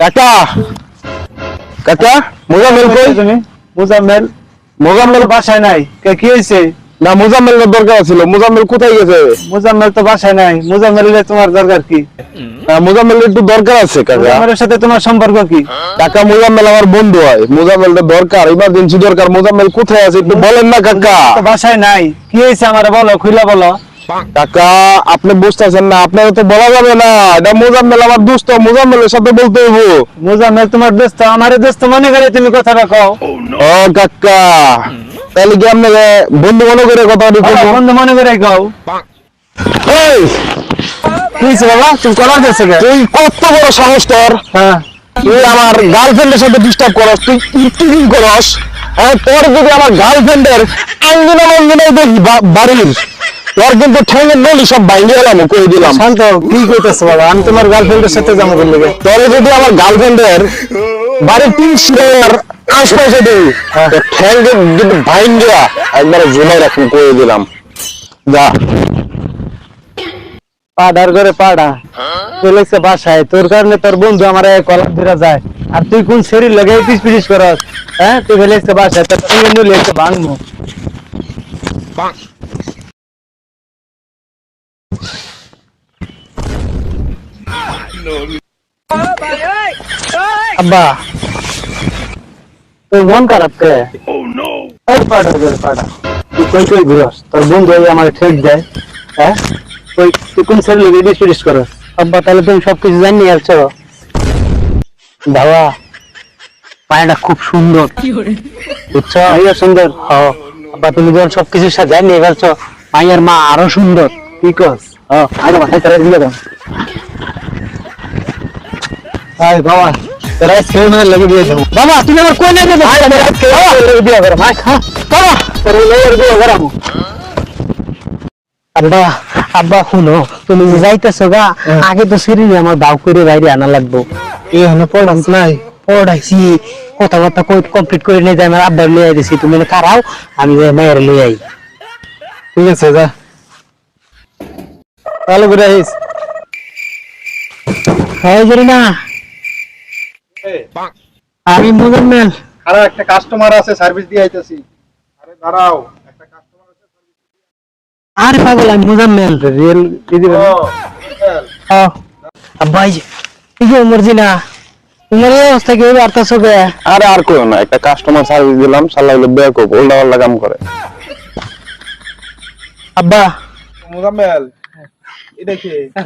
কাকা। কাকা মোজাম্মেল কই? তুমি মুজাম্মেল। মোজাম্মেল বাসায় নাই। কে কি হয়েছে না মোজাম্মেলের দরকার ছিল মোজাম্মেল কোথায় গেছে? মুজাম্মেল তো বাসায় নাই। মুজাম্মেলের তোমার দরকার কি? মোজাম্মেলের একটু দরকার আছে কাকা। মুজাম্মেলের সাথে তোমার সম্পর্ক কি? কাকা মোজাম্মেল আমার বন্ধু হয়। মোজাম্মেলটা দরকার। ইমার্জেন্সি দরকার। মোজাম্মেল কোথায় আছে একটু বলেন না কাকা। বাসায় নাই। কি হয়েছে আমার বলো খুলে বলো। কাকা আপনি বুঝতেছেন না আপনারা তো বলা যাবে না। এটা মোজাম্মেল আমার দোস্ত মোজাম্মেলের সাথে বলতে হইব। মুজাম্মেল তোমার দোস্ত আমার দোস্ত মনে করে তুমি কথাটা কও। ও কাকা তাহলে কি আপনাকে বন্ধু মনে করে কথা বলব বন্ধু মনে করে কও। এই! বাবা? তুমি কলার যাচ্ছে কে তুই কত বড় সাহস তোর? হ্যাঁ। তুই আমার গার্লফ্রেন্ডের সাথে ডিস্টার্ব করস তুই ইফটিজিং করস। হ্যাঁ তোর যদি আমার গার্লফ্রেন্ডের আঙ্গিনা মঙ্গিনা দেখি বাড়ির তোর কিন্তু নলি সব বাইরে এলাম কই দিলাম। শান্ত কি কইতেছো বাবা আমি তোমার গার্লফ্রেন্ডের সাথে যাব বললে তোর যদি আমার গার্লফ্রেন্ডের বাড়ির তিন শিরার আশপাশে দিই তোর ঠ্যাং কিন্তু বাইন দেওয়া একবারে জুলাই রাখুন কই দিলাম। যা। পাড়ার করে পাড়া। চলেছে বাসায়। তোর কারণে তোর বন্ধু আমার কলার ধরে যায়। আর তুই কোন শরীর লাগে পিস পিস করস? হ্যাঁ? তুই ফেলেছে বাসায় তোর সঙ্গে নিলে ভাঙবো। আব্বা। তোর মন খারাপ কে? ওই পাড়া করে তুই কই কই ঘুরস? তোর বন্ধু আমার ঠেক দেয় হ্যাঁ? ওই তুই কোন শরীর লাগে পিস পিস করস আব্বা তাহলে তুমি সবকিছু জানি আসছো বাবা পায়টা খুব সুন্দর। বুঝছ? সুন্দর। হ আব্বা তুমি যখন সবকিছু সাজাই নিয়ে ফেলছো মাইয়ার মা আরও সুন্দর। কি কস? হ আরে মাথায় তারা দিয়ে দাও। হাই বাবা তোরা লাগে দিয়ে দেবো বাবা তুমি আমার কোন লাগে আমি দিয়ে দেবো ভাই হ্যাঁ। বাবা। তোর লাগে দিয়ে দেবো আব্বা আব্বা শুনো তুমি যে যাইতেছো গা আগে তো সিরিনি আমার বাউ করে বাইরে আনা লাগবো। এই হলো পড়াস নাই পড়াইছি কথাবার্তা কই কমপ্লিট করে নিয়ে যাই আমার আব্বার লিয়ে আইতেছি। তুমি কারাও আমি মায়ের লিয়ে আই। ঠিক আছে যা। ভালো করে আইস। হ্যাঁ না আমি মুজাম্মেল। আরে একটা কাস্টমার আছে সার্ভিস দিয়ে আইতাছি। আরে দাঁড়াও একটা কাস্টমার আছে আরে পাগল আমি মুজাম্মেল। রিয়েল দিদি আব্বা এই এই যে মর্জিনা তোমার অবস্থা কি বার্তাছো কে আরে আর কইও না একটা কাস্টমার সার্ভিস দিলাম কাম করে। আব্বা। মোজাম্মেল এটা কি?